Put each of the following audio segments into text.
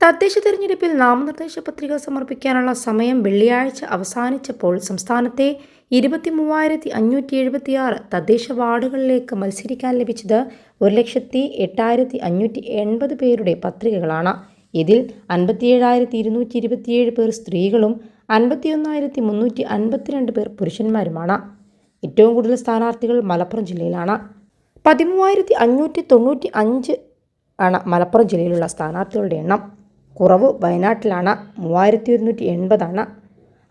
തദ്ദേശ തെരഞ്ഞെടുപ്പിൽ നാമനിർദ്ദേശ പത്രിക സമർപ്പിക്കാനുള്ള സമയം വെള്ളിയാഴ്ച അവസാനിച്ചപ്പോൾ സംസ്ഥാനത്തെ ഇരുപത്തി മൂവായിരത്തി അഞ്ഞൂറ്റി എഴുപത്തിയാറ് തദ്ദേശ വാർഡുകളിലേക്ക് മത്സരിക്കാൻ ലഭിച്ചത് ഒരു ലക്ഷത്തി എട്ടായിരത്തി അഞ്ഞൂറ്റി എൺപത് പേരുടെ പത്രികകളാണ്. ഇതിൽ അൻപത്തിയേഴായിരത്തി ഇരുന്നൂറ്റി ഇരുപത്തിയേഴ് പേർ സ്ത്രീകളും അൻപത്തിയൊന്നായിരത്തി മുന്നൂറ്റി അൻപത്തിരണ്ട് പേർ പുരുഷന്മാരുമാണ്. ഏറ്റവും കൂടുതൽ സ്ഥാനാർത്ഥികൾ മലപ്പുറം ജില്ലയിലാണ്. പതിമൂവായിരത്തി അഞ്ഞൂറ്റി തൊണ്ണൂറ്റി അഞ്ച് ആണ് മലപ്പുറം ജില്ലയിലുള്ള സ്ഥാനാർത്ഥികളുടെ എണ്ണം. കുറവ് വയനാട്ടിലാണ് മൂവായിരത്തി ഒരുന്നൂറ്റി എൺപതാണ്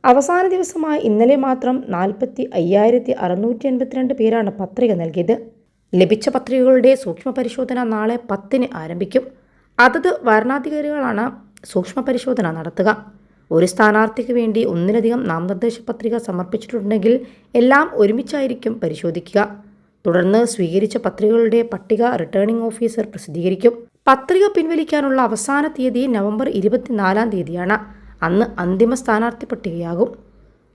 അവസാന ദിവസമായ ഇന്നലെ മാത്രം നാൽപ്പത്തി അയ്യായിരത്തി അറുന്നൂറ്റി എൺപത്തിരണ്ട് പേരാണ് പത്രിക നൽകിയത്. ലഭിച്ച പത്രികകളുടെ സൂക്ഷ്മ പരിശോധന നാളെ പത്തിന് ആരംഭിക്കും. അതത് വരണാധികാരികളാണ് സൂക്ഷ്മ പരിശോധന നടത്തുക. ഒരു സ്ഥാനാർത്ഥിക്ക് വേണ്ടി ഒന്നിലധികം നാമനിർദ്ദേശ പത്രിക സമർപ്പിച്ചിട്ടുണ്ടെങ്കിൽ എല്ലാം ഒരുമിച്ചായിരിക്കും പരിശോധിക്കുക. തുടർന്ന് സ്വീകരിച്ച പത്രികകളുടെ പട്ടിക റിട്ടേണിംഗ് ഓഫീസർ പ്രസിദ്ധീകരിക്കും. പത്രിക പിൻവലിക്കാനുള്ള അവസാന തീയതി നവംബർ ഇരുപത്തിനാലാം തീയതിയാണ്. അന്ന് അന്തിമ സ്ഥാനാർത്ഥി പട്ടികയാകും.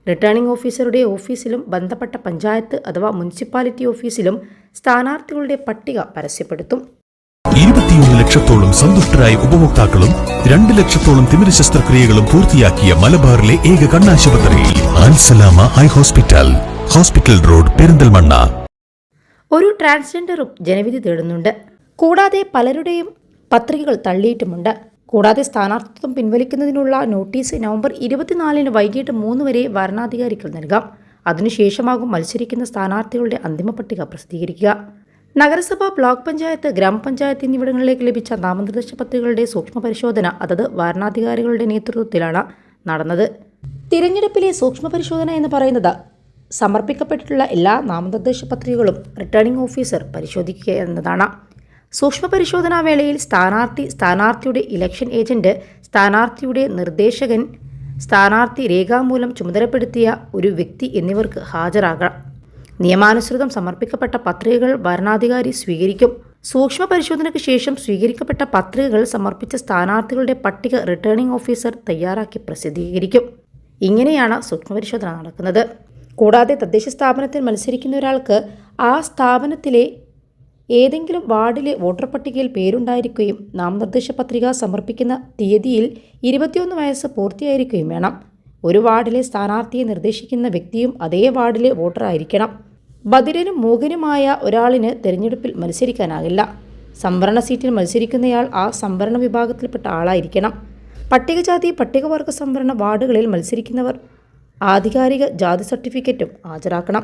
റിട്ടേണിംഗ് ഓഫീസറുടെ ഓഫീസിലും ബന്ധപ്പെട്ട പഞ്ചായത്ത് അഥവാ മുനിസിപ്പാലിറ്റി ഓഫീസിലും സ്ഥാനാർത്ഥികളുടെ പട്ടിക പരസ്യപ്പെടുത്തും. ഇരുപത്തിയൊന്ന് ലക്ഷത്തോളം സന്തുഷ്ടരായ ഉപഭോക്താക്കളും രണ്ട് ലക്ഷത്തോളം തിമിര ശസ്ത്രക്രിയകളും പൂർത്തിയാക്കിയ മലബാറിലെ ഏക കണ്ണാശുപത്രി ആൻസലാമ ഹൈ ഹോസ്പിറ്റൽ ഹോസ്പിറ്റൽ റോഡ് പെരിന്തൽമണ്ണ. ഒരു ട്രാൻസ്ജെൻഡറും ജനവിധി തേടുന്നുണ്ട്. കൂടാതെ പലരുടെയും പത്രികകൾ തള്ളിയിട്ടുമുണ്ട്. കൂടാതെ സ്ഥാനാർത്ഥിത്വം പിൻവലിക്കുന്നതിനുള്ള നോട്ടീസ് നവംബർ ഇരുപത്തിനാലിന് വൈകിട്ട് മൂന്ന് വരെ വരണാധികാരികൾ നൽകാം. അതിനുശേഷമാകും മത്സരിക്കുന്ന സ്ഥാനാർത്ഥികളുടെ അന്തിമ പട്ടിക പ്രസിദ്ധീകരിക്കുക. നഗരസഭ ബ്ലോക്ക് പഞ്ചായത്ത് ഗ്രാമപഞ്ചായത്ത് എന്നിവിടങ്ങളിലേക്ക് ലഭിച്ച നാമനിർദ്ദേശ പത്രികകളുടെ സൂക്ഷ്മ പരിശോധന അതത് വരണാധികാരികളുടെ നേതൃത്വത്തിലാണ് നടന്നത്. തിരഞ്ഞെടുപ്പിലെ സൂക്ഷ്മ പരിശോധന എന്ന് പറയുന്നത് സമർപ്പിക്കപ്പെട്ടിട്ടുള്ള എല്ലാ നാമനിർദ്ദേശ പത്രികകളും റിട്ടേണിംഗ് ഓഫീസർ പരിശോധിക്കുക എന്നതാണ്. സൂക്ഷ്മ പരിശോധനാ വേളയിൽ സ്ഥാനാർത്ഥി സ്ഥാനാർത്ഥിയുടെ ഇലക്ഷൻ ഏജന്റ് സ്ഥാനാർത്ഥിയുടെ നിർദ്ദേശകൻ സ്ഥാനാർത്ഥി രേഖാമൂലം ചുമതലപ്പെടുത്തിയ ഒരു വ്യക്തി എന്നിവർക്ക് ഹാജരാകാം. നിയമാനുസൃതം സമർപ്പിക്കപ്പെട്ട പത്രികകൾ ഭരണാധികാരി സ്വീകരിക്കും. സൂക്ഷ്മ പരിശോധനയ്ക്ക് ശേഷം സ്വീകരിക്കപ്പെട്ട പത്രികകൾ സമർപ്പിച്ച സ്ഥാനാർത്ഥികളുടെ പട്ടിക റിട്ടേണിംഗ് ഓഫീസർ തയ്യാറാക്കി പ്രസിദ്ധീകരിക്കും. ഇങ്ങനെയാണ് സൂക്ഷ്മ പരിശോധന നടക്കുന്നത്. കൂടാതെ തദ്ദേശ സ്ഥാപനത്തിൽ മത്സരിക്കുന്ന ഒരാൾക്ക് ആ സ്ഥാപനത്തിലെ ഏതെങ്കിലും വാർഡിലെ വോട്ടർ പട്ടികയിൽ പേരുണ്ടായിരിക്കുകയും നാമനിർദ്ദേശ പത്രിക സമർപ്പിക്കുന്ന തീയതിയിൽ ഇരുപത്തിയൊന്ന് വയസ്സ് പൂർത്തിയായിരിക്കുകയും വേണം. ഒരു വാർഡിലെ സ്ഥാനാർത്ഥിയെ നിർദ്ദേശിക്കുന്ന വ്യക്തിയും അതേ വാർഡിലെ വോട്ടറായിരിക്കണം. ബധിരനും മൂകനുമായ ഒരാളിന് തിരഞ്ഞെടുപ്പിൽ മത്സരിക്കാനാകില്ല. സംവരണ സീറ്റിൽ മത്സരിക്കുന്നയാൾ ആ സംവരണ വിഭാഗത്തിൽപ്പെട്ട ആളായിരിക്കണം. പട്ടികജാതി പട്ടികവർഗ സംവരണ വാർഡുകളിൽ മത്സരിക്കുന്നവർ ആധികാരിക ജാതി സർട്ടിഫിക്കറ്റും ഹാജരാക്കണം.